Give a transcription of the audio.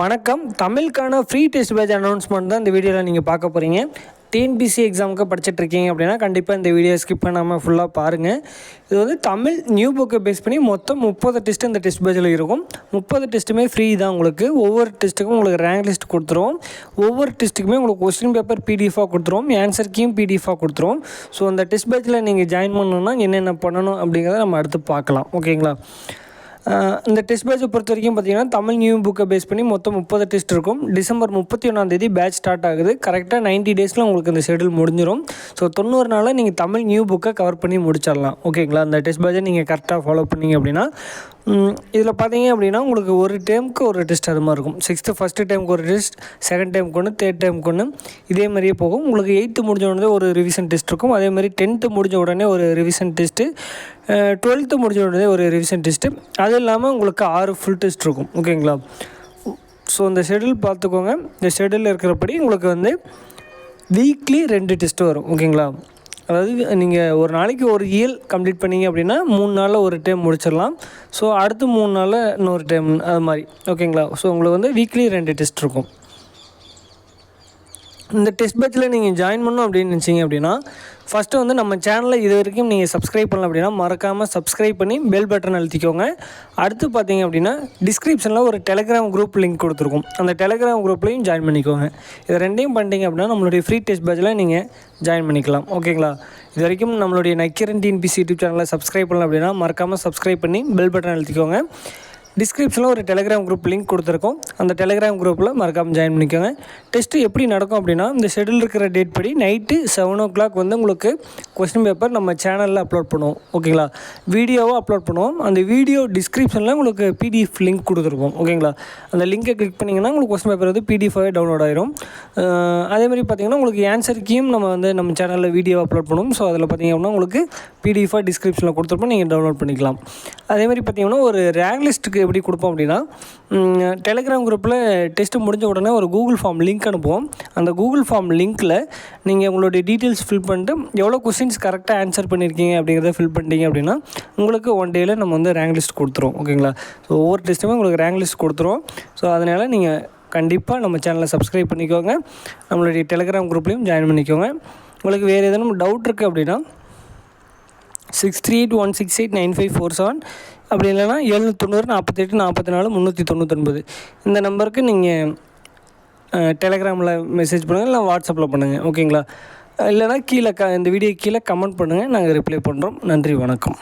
வணக்கம். தமிழுக்கான free test batch announcement தான் இந்த வீடியோவில் நீங்கள் பார்க்க போகிறீங்க டிஎன்பிசி எக்ஸாமுக்கு படிச்சுட்ருக்கீங்க அப்படின்னா கண்டிப்பாக இந்த வீடியோ ஸ்கிப் பண்ணாமல் ஃபுல்லாக பாருங்கள் இது வந்து தமிழ் நியூ புக்கை பேஸ் பண்ணி மொத்தம் முப்பது டெஸ்ட் இந்த டெஸ்ட் பேஜில் இருக்கும். முப்பது டெஸ்ட்டுமே ஃப்ரீ தான் உங்களுக்கு. ஒவ்வொரு டெஸ்ட்டுக்கும் உங்களுக்கு ரேங்க் லிஸ்ட் கொடுத்துருவோம். ஒவ்வொரு டெஸ்ட்டுக்குமே உங்களுக்கு கொஸ்டின் பேப்பர் பிடிஎஃபாக கொடுத்துருவோம். ஆன்சர் கீயும் பிடிஎஃபாக கொடுத்துருவோம். ஸோ அந்த டெஸ்ட் பேட்சில் நீங்கள் ஜாயின் பண்ணணுன்னா என்னென்ன பண்ணணும் அப்படிங்கிறத நம்ம அடுத்து பார்க்கலாம். ஓகேங்களா இந்த டெஸ்ட் பேட்சை பொறுத்த வரைக்கும் பார்த்தீங்கன்னா தமிழ் நியூ புக்கை பேஸ் பண்ணி மொத்தம் முப்பது டெஸ்ட் இருக்கும். டிசம்பர் முப்பத்தி ஒன்றாந்தேதி பேட்ச் ஸ்டார்ட் ஆகுது. கரெக்டாக 90 டேஸில் உங்களுக்கு இந்த ஷெடியூல் முடிஞ்சிடும் ஸோ தொண்ணூறு நாளில் நீங்கள் தமிழ் நியூ புக்கை கவர் பண்ணி முடிச்சிடலாம். ஓகேங்களா அந்த டெஸ்ட் பேட்சை நீங்கள் கரெக்டாக ஃபாலோ பண்ணிங்க அப்படின்னா இதில் பார்த்தீங்க அப்படின்னா உங்களுக்கு ஒரு டேமுக்கு ஒரு டெஸ்ட் அது மாதிரி இருக்கும். சிக்ஸ்த்து ஃபஸ்ட்டு டைமுக்கு ஒரு டெஸ்ட் செகண்ட் டைமுக்கு ஒன்று தேர்ட் டைமுக்கு ஒன்று இதே மாதிரியே போகும். உங்களுக்கு எயித்து முடிஞ்ச உடனே ஒரு ரிவிஷன் டெஸ்ட் இருக்கும். அதே மாதிரி டென்த்து முடிஞ்ச உடனே ஒரு ரிவிஷன் டெஸ்ட்டு டுவெல்த்து முடிஞ்ச உடனே ஒரு ரிவிஷன் டெஸ்ட்டு அது இல்லாமல் உங்களுக்கு ஆறு ஃபுல் டெஸ்ட் இருக்கும். ஓகேங்களா ஸோ இந்த ஷெடியூல் பார்த்துக்கோங்க. இந்த ஷெடியூலில் இருக்கிறபடி உங்களுக்கு வந்து வீக்லி ரெண்டு டெஸ்ட்டு வரும். ஓகேங்களா அதாவது நீங்கள் ஒரு நாளைக்கு ஒரு இயல் கம்ப்ளீட் பண்ணீங்க அப்படின்னா மூணு நாளில் ஒரு டைம் முடிச்சிடலாம். ஸோ அடுத்து மூணு நாளில் இன்னொரு டைம் அது மாதிரி. ஓகேங்களா ஸோ உங்களுக்கு வந்து வீக்லி ரெண்டு டெஸ்ட் இருக்கும். இந்த டெஸ்ட் பேட்சில் நீங்கள் ஜாயின் பண்ணணும் அப்படின்னு நினச்சிங்க அப்படின்னா ஃபஸ்ட்டு வந்து நம்ம சேனலை இது வரைக்கும் நீங்கள் சப்ஸ்கிரைப் பண்ணல அப்படின்னா மறக்காமல் சப்ஸ்கிரைப் பண்ணி பெல் பட்டன் அழுத்திக்கோங்க. அடுத்து பார்த்தீங்க அப்படின்னா டிஸ்கிரிப்ஷனில் ஒரு டெலிகிராம் குரூப் லிங்க் கொடுத்துருக்கும். அந்த டெலிகிராம் குரூப்லையும் ஜாயின் பண்ணிக்கோங்க. இது ரெண்டையும் பண்ணிட்டீங்க அப்படின்னா நம்மளுடைய ஃப்ரீ டெஸ்ட் பேட்சில் நீங்கள் ஜாயின் பண்ணிக்கலாம். ஓகேங்களா இது வரைக்கும் நம்மளுடைய நக்கிரன் டிஎன்பிசி யூடியூப் சேனலை சப்ஸ்கிரைப் பண்ணல அப்படின்னா மறக்காமல் சப்ஸ்கிரைப் பண்ணி பெல் பட்டன் அழுத்திக்கோங்க. டிஸ்கிரிப்ஷனில் ஒரு டெலிகிராம் குரூப் லிங்க் கொடுத்துருக்கோம். அந்த டெலிகிராம் குரூப்பில் மறக்காமல் ஜாயின் பண்ணிக்கோங்க. டெஸ்ட்டு எப்படி நடக்கும் அப்படின்னா இந்த ஷெடியூல் இருக்கிற டேட் படி நைட்டு செவன் ஓ கிளாக் வந்து உங்களுக்கு கொஸ்டின் பேப்பர் நம்ம சேனலில் அப்லோட் பண்ணுவோம். ஓகேங்களா வீடியோவாக அப்லோட் பண்ணுவோம். அந்த வீடியோ டிஸ்கிரிப்ஷனில் உங்களுக்கு பிடிஎஃப் லிங்க் கொடுத்துருப்போம் ஓகேங்களா அந்த லிங்கை கிளிக் பண்ணிங்கன்னா உங்களுக்கு கொஸ்டின் பேப்பர் வந்து பிடிஎஃபாகவே டவுன்லோட் ஆயிரும். அதேமாதிரி பார்த்தீங்கன்னா உங்களுக்கு ஆன்சர் நம்ம வந்து நம்ம சேனலில் வீடியோ அப்லோட் பண்ணுவோம். ஸோ அதில் பார்த்திங்க அப்படின்னா உங்களுக்கு பிடிஎஃபாக டிஸ்கிரிப்ஷனில் கொடுத்துருப்போம். நீங்கள் டவுன்லோட் பண்ணிக்கலாம். அதேமாதிரி பார்த்திங்கன்னா பார்த்தீங்கன்னா ஒரு ரேங்க் லிஸ்ட்டுக்கு எப்படி கொடுப்போம் அப்படின்னா டெலிகிராம் குரூப்பில் டெஸ்ட்டு முடிஞ்ச உடனே ஒரு கூகுள் ஃபார்ம் லிங்க் அனுப்புவோம். அந்த கூகுள் ஃபார்ம் லிங்க்கில் நீங்கள் உங்களுடைய டீட்டெயில்ஸ் ஃபில் பண்ணிட்டு எவ்வளோ கொஸ்டின்ஸ் கரெக்டாக ஆன்சர் பண்ணியிருக்கீங்க அப்படிங்கிறத ஃபில் பண்ணிட்டீங்க அப்படின்னா உங்களுக்கு ஒன் டேயில் நம்ம வந்து ரேங்க் லிஸ்ட் கொடுத்துருவோம். ஓகேங்களா ஸோ ஒவ்வொரு டெஸ்ட்டுமே உங்களுக்கு ரேங்க் லிஸ்ட் கொடுத்துருவோம். ஸோ அதனால் நீங்கள் கண்டிப்பாக நம்ம சேனலை சப்ஸ்கிரைப் பண்ணிக்கோங்க. நம்மளுடைய டெலிகிராம் குரூப்லேயும் ஜாயின் பண்ணிக்கோங்க. உங்களுக்கு வேறு எதனும் டவுட் இருக்குது அப்படின்னா six three eight one six eight nine five four seven அப்படி இல்லைனா எழுநூற்றி தொண்ணூறு நாற்பத்தெட்டு நாற்பத்தி நாலு முந்நூற்றி தொண்ணூத்தொன்பது. இந்த நம்பருக்கு நீங்கள் டெலிகிராமில் மெசேஜ் பண்ணுங்கள் இல்லை வாட்ஸ்அப்பில் பண்ணுங்கள் ஓகேங்களா இல்லைனா கீழே க இந்த வீடியோ கீழே கமெண்ட் பண்ணுங்கள் நாங்கள் ரிப்ளை பண்ணுறோம் நன்றி வணக்கம்.